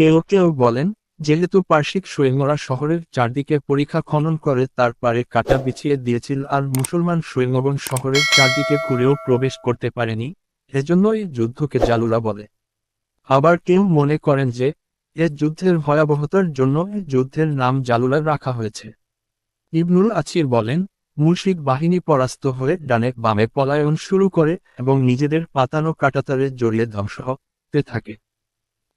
কেউ কেউ বলেন, যেহেতু পার্শ্বিক সৈন্যরা শহরের চারদিকে পরীক্ষা খনন করে তার পারে কাটা বিছিয়ে দিয়েছিল আর মুসলমান সৈন্যগণ শহরের চারদিকে ঘুরেও প্রবেশ করতে পারেনি এজন্য এই যুদ্ধকে জালুলা বলে। আবার কেউ মনে করেন যে, এ যুদ্ধের ভয়াবহতার জন্য যুদ্ধের নাম জালুলা রাখা হয়েছে। ইবনুল আছির বলেন, মুশরিক বাহিনী পরাস্ত হয়ে ডানে বামে পলায়ন শুরু করে এবং নিজেদের পাতানো কাটাতারে জড়িয়ে ধ্বংস হতে থাকে।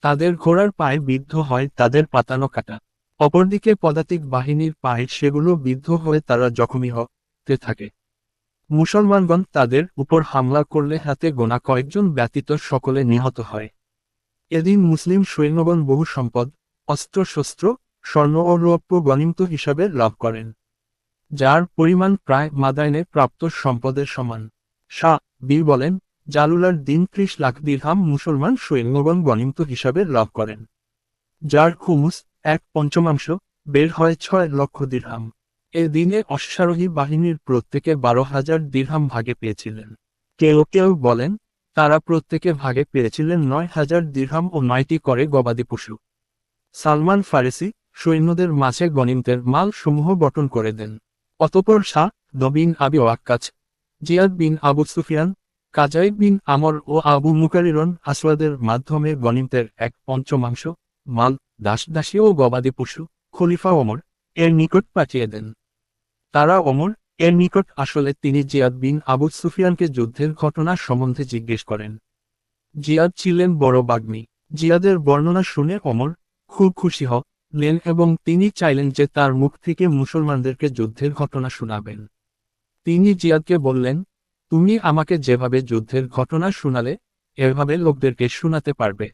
তাদের ঘোড়ার পায়ে বিদ্ধ হয় তাদের পাতানো কাটা। অপরদিকে পদাতিক বাহিনীর পায়ে সেগুলো বিদ্ধ হয়ে তারা জখমি হতে থাকে। মুসলমানগণ তাদের উপর হামলা করলে হাতে গোনা কয়েকজন ব্যতীত সকলে নিহত হয়। এদিন মুসলিম সৈন্যগণ বহু সম্পদ অস্ত্রশস্ত্র স্বর্ণ ও রৌপ্য গণিমত হিসাবে লাভ করেন, যার পরিমাণ প্রায় মাদায়নে প্রাপ্ত সম্পদের সমান। শাহ বীর বলেন জালুলার দিন ত্রিশ লাখ দিরহাম মুসলমান সৈন্যগণ গণিমত হিসাবে লাভ করেন। যার খুমুস এক পঞ্চমাংশ বের হয় ছয় লক্ষ দিরহাম। এ দিনে অশ্বারোহী বাহিনীর প্রত্যেকে বারো হাজার দিরহাম ভাগে পেয়েছিলেন। কেউ কেউ বলেন, তারা প্রত্যেকে ভাগে পেয়েছিলেন নয় হাজার দিরহাম ও নয়টি করে গবাদি পশু। সালমান ফারেসি সৈন্যদের মাঝে গণিমতের মাল সমূহ বটন করে দেন। অতপর শাহ নবীন আবি ওয়াক্কাচ জিয়াদ বিন আবু সুফিয়ান কাজাই বিন আমর ও আবু মুকারিরন আসওয়াদের মাধ্যমে গণিমতের এক পঞ্চমাংশ, মাল, দাস দাসী ও গবাদি পশু, খলিফা ওমর, এর নিকট পাঠিয়ে দেন। তারা ওমর, এর নিকট আসলে তিনি জিয়াদ বিন আবু সুফিয়ানকে যুদ্ধের ঘটনা সম্বন্ধে জিজ্ঞেস করেন। জিয়াদ ছিলেন বড় বাগ্মী। জিয়াদের বর্ণনা শুনে অমর খুব খুশি হলেন এবং তিনি চাইলেন যে তার মুখ থেকে মুসলমানদেরকে যুদ্ধের ঘটনা শোনাবেন। তিনি জিয়াদকে বললেন তুমি আমাকে যেভাবে যুদ্ধের ঘটনা শোনালে, এভাবে লোকদেরকে শোনাতে পারবে।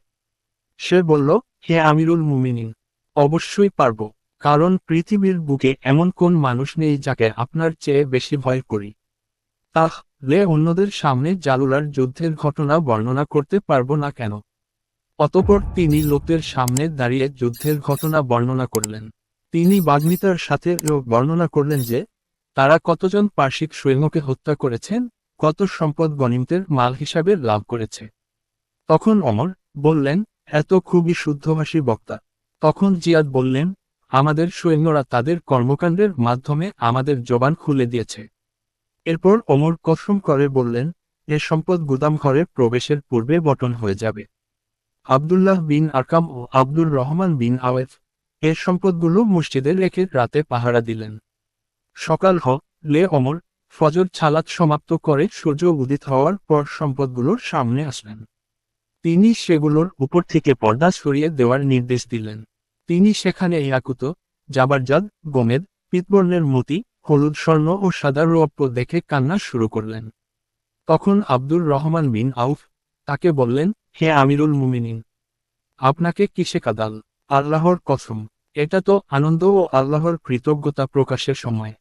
সে বলল, হে আমিরুল মুমিনিন, অবশ্যই পারব, কারণ পৃথিবীর বুকে এমন কোন মানুষ নেই যাকে আপনার চেয়ে বেশি ভয় করি। তাহ লে অন্যদের সামনে জালুলার যুদ্ধের ঘটনা বর্ণনা করতে পারব না কেন? অতপর তিনি লোকদের সামনে দাঁড়িয়ে যুদ্ধের ঘটনা বর্ণনা করলেন। তিনি বাগ্মিতার সাথে বর্ণনা করলেন যে, তারা কতজন পার্শ্বিক সৈন্যকে হত্যা করেছেন কত সম্পদ গণিমতের মাল হিসাবে লাভ করেছে। তখন অমর বললেন, এত খুবই শুদ্ধভাষী বক্তা। তখন জিয়াদ বললেন, আমাদের সৈন্যরা তাদের কর্মকাণ্ডের মাধ্যমে আমাদের জবান খুলে দিয়েছে। এরপর অমর কসম করে বললেন, এ সম্পদ গুদাম ঘরে প্রবেশের পূর্বে বটন হয়ে যাবে। আবদুল্লাহ বিন আরকাম ও আব্দুর রহমান বিন আওয়েফ এর সম্পদগুলো মসজিদে রেখে রাতে পাহারা দিলেন। সকাল হ, লে অমর ফজর ছালাত সমাপ্ত করে সূর্য উদিত হওয়ার পর সম্পদগুলোর সামনে আসলেন। তিনি সেগুলোর উপর থেকে পর্দা সরিয়ে দেওয়ার নির্দেশ দিলেন। তিনি সেখানে ইয়াকুত, জাবারজাদ, গোমেদ, পিতবর্ণের মতি, হলুদ স্বর্ণ ও সাদা রৌপ্য দেখে কান্না শুরু করলেন। তখন আব্দুর রহমান বিন আউফ তাকে বললেন, হে আমিরুল মুমিনিন, আপনাকে কিসে কাদাল? আল্লাহর কসম, এটা তো আনন্দ ও আল্লাহর কৃতজ্ঞতা প্রকাশের সময়।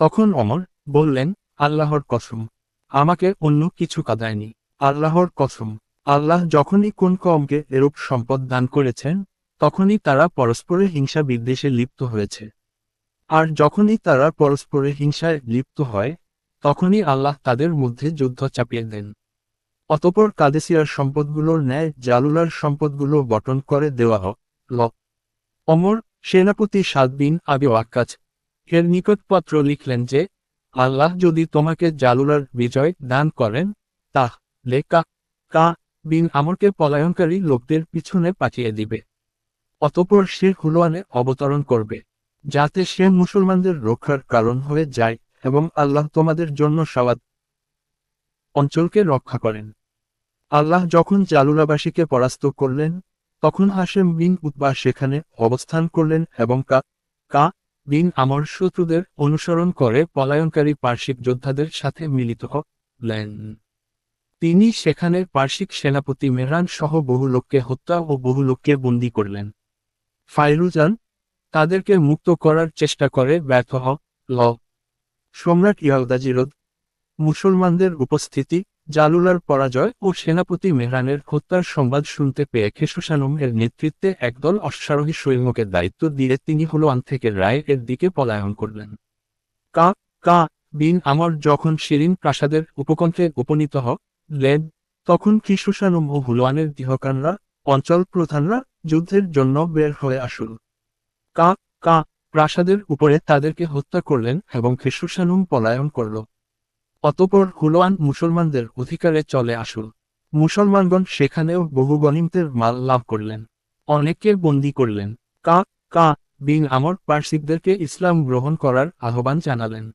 তখন অমর বললেন, আল্লাহর কসম। আমাকে অন্য কিছু কাদায়নি। আল্লাহর কসম। আল্লাহ যখনই কোন কমকে এরূপ সম্পদ দান করেছেন, তখনই তারা পরস্পরের হিংসা বিদ্বেষে লিপ্ত হয়েছে। আর যখনই তারা পরস্পরের হিংসায় লিপ্ত হয়, তখনই আল্লাহ তাদের মধ্যে যুদ্ধ চাপিয়ে দেন। অতপর কাদেসিয়ার সম্পদগুলোর ন্যায় জালুলার সম্পদগুলো বটন করে দেওয়া হোক ল। অমর সেনাপতি সাদ বিন আবি ওয়াক্কাচ এর নিকটপত্র লিখলেন যে আল্লাহ যদি তোমাকে জালুলার বিজয় দান করেন, তাহ লেকা কা বিন আমরকে পলায়নকারী লোকদের পিছনে পাঠিয়ে দিবে। অতপর সে হুলোয়ানে অবতরণ করবে, যাতে সে মুসলমানদের রক্ষার কারণ হয়ে যায় এবং আল্লাহ তোমাদের জন্য সাওয়াদ অঞ্চলকে রক্ষা করেন। আল্লাহ যখন জালুলাবাসীকে পরাস্ত করলেন, তখন হাসেম বিন উতবা সেখানে অবস্থান করলেন এবং কা কা বিন আমর শত্রুদের অনুসরণ করে পলায়নকারী পার্শ্বিক যোদ্ধাদের সাথে মিলিত হলেন। তিনি সেখানে পার্শ্বিক সেনাপতি মেহরান সহ বহু লোককে হত্যা ও বহু লোককে বন্দী করলেন। ফাইরুজান তাদেরকে মুক্ত করার চেষ্টা করে ব্যর্থ হল। সম্রাট ইয়াউদাজিরদ মুসলমানদের উপস্থিতি জালুলার পরাজয় ও সেনাপতি মেহরানের হত্যার সংবাদ শুনতে পেয়ে খেসুসানম এর নেতৃত্বে একদল অশ্বারোহী সৈন্যকে দায়িত্ব দিয়ে তিনি হলোয়ান থেকে রায় এর দিকে পলায়ন করলেন। কা কা, বিন আমর যখন শিরিন প্রাসাদের উপকণ্ঠে উপনীত হলেন, তখন কিশুসানুম ও হুলোয়ানের দিহকানরা অঞ্চল প্রধানরা যুদ্ধের জন্য বের হয়ে আসুন। কা কা, প্রাসাদের উপরে তাদেরকে হত্যা করলেন এবং খেসুসানুম পলায়ন করল। অতপর হুলোয়ান মুসলমানদের অধিকারে চলে আসুন। মুসলমানগণ সেখানেও বহু গনিমতের মাল লাভ করলেন। অনেককে বন্দী করলেন। কা কা বিন আমর পার্সিকদেরকে ইসলাম গ্রহণ করার আহ্বান জানালেন।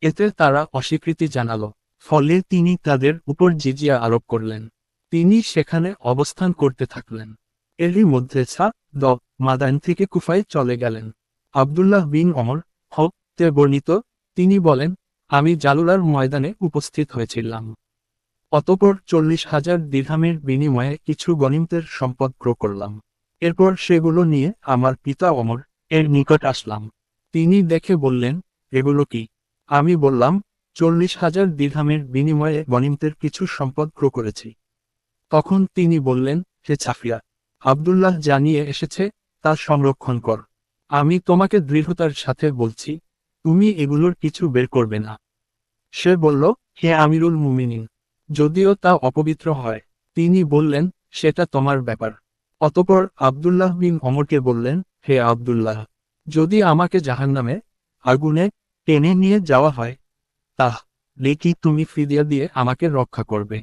এতে তারা অস্বীকৃতি জানালো। ফলে তিনি তাদের উপর জিজিয়া আরোপ করলেন। তিনি সেখানে অবস্থান করতে থাকলেন। এরই মধ্যে ছা দ, মাদান থেকে কুফায় চলে গেলেন। আবদুল্লাহ বিন অমর হক তে বর্ণিত। তিনি বলেন আমি জালুলার ময়দানে উপস্থিত হয়েছিলাম। অতপর চল্লিশ হাজার দিরহামের বিনিময়ে কিছু গনিমতের সম্পদ ক্রয় করলাম। এরপর সেগুলো নিয়ে আমার পিতা অমর এর নিকট আসলাম। তিনি দেখে বললেন, এগুলো কি? আমি বললাম, চল্লিশ হাজার দিরহামের বিনিময়ে গনিমতের কিছু সম্পদ ক্রয় করেছি। তখন তিনি বললেন, হে ছাফিয়া আবদুল্লাহ জানিয়ে এসেছে তা সংরক্ষণ কর। আমি তোমাকে দৃঢ়তার সাথে বলছি তুমি এগুলোর কিছু বের করবে না। সে বলল, হে আমিরুল মুমিনিন, যদিও তা অপবিত্র হয়, তিনি বললেন, সেটা তোমার ব্যাপার। অতপর আবদুল্লাহ বিন অমরকে বললেন, হে আবদুল্লাহ, যদি আমাকে জাহান্নামে আগুনে টেনে নিয়ে যাওয়া হয়, তাহ কি তুমি ফিদিয়া দিয়ে আমাকে রক্ষা করবে।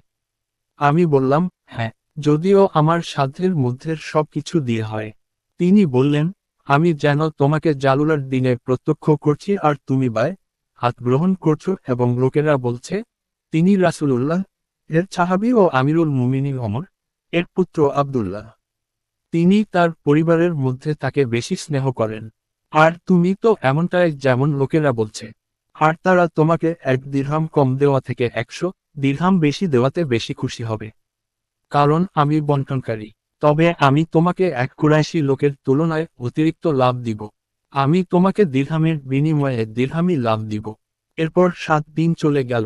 আমি বললাম হ্যাঁ যদিও আমার সাধ্যের মধ্যে সব কিছু দিয়ে হয়। তিনি বললেন আমি যেন তোমাকে জালুলার দিনে প্রত্যক্ষ করছি আর তুমি বায়, হাত গ্রহণ করছ এবং লোকেরা বলছে, তিনি রাসূলুল্লাহ, এর সাহাবি ও আমিরুল মুমিনিন অমর, এর পুত্র আবদুল্লাহ। তিনি তার পরিবারের মধ্যে তাকে বেশি স্নেহ করেন। আর তুমি তো এমনটাই যেমন লোকেরা বলছে। আর তারা তোমাকে এক দিরহাম কম দেওয়া থেকে একশো দিরহাম বেশি দেওয়াতে বেশি খুশি হবে। কারণ আমি বন্টনকারী তবে আমি তোমাকে এক কুরাইশি লোকের তুলনায় অতিরিক্ত লাভ দিব। আমি তোমাকে দিরহামের বিনিময়ে দিরহামি লাভ দিব। এরপর সাত দিন চলে গেল।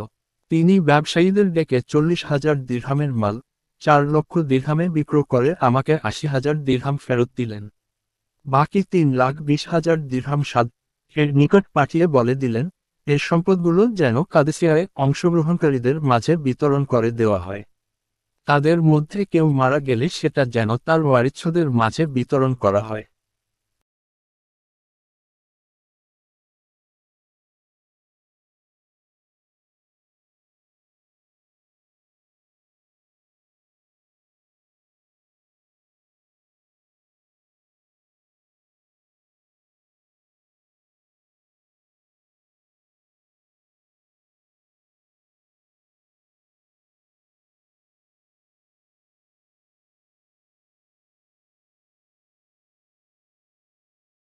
তিনি ব্যবসায়ীদের ডেকে চল্লিশ হাজার দিরহামের মাল, চার লক্ষ দিরহামে বিক্রয় করে আমাকে আশি হাজার দিরহাম ফেরত দিলেন। বাকি তিন লাখ বিশ হাজার দিরহাম সাদ এর নিকট পাঠিয়ে বলে দিলেন, এর সম্পদগুলো যেন কাদেসিয়ায় অংশগ্রহণকারীদের মাঝে বিতরণ করে দেওয়া হয়। তাদের মধ্যে কেউ মারা গেলে সেটা যেন তার ওয়ারিচ্ছদের মাঝে বিতরণ করা হয়।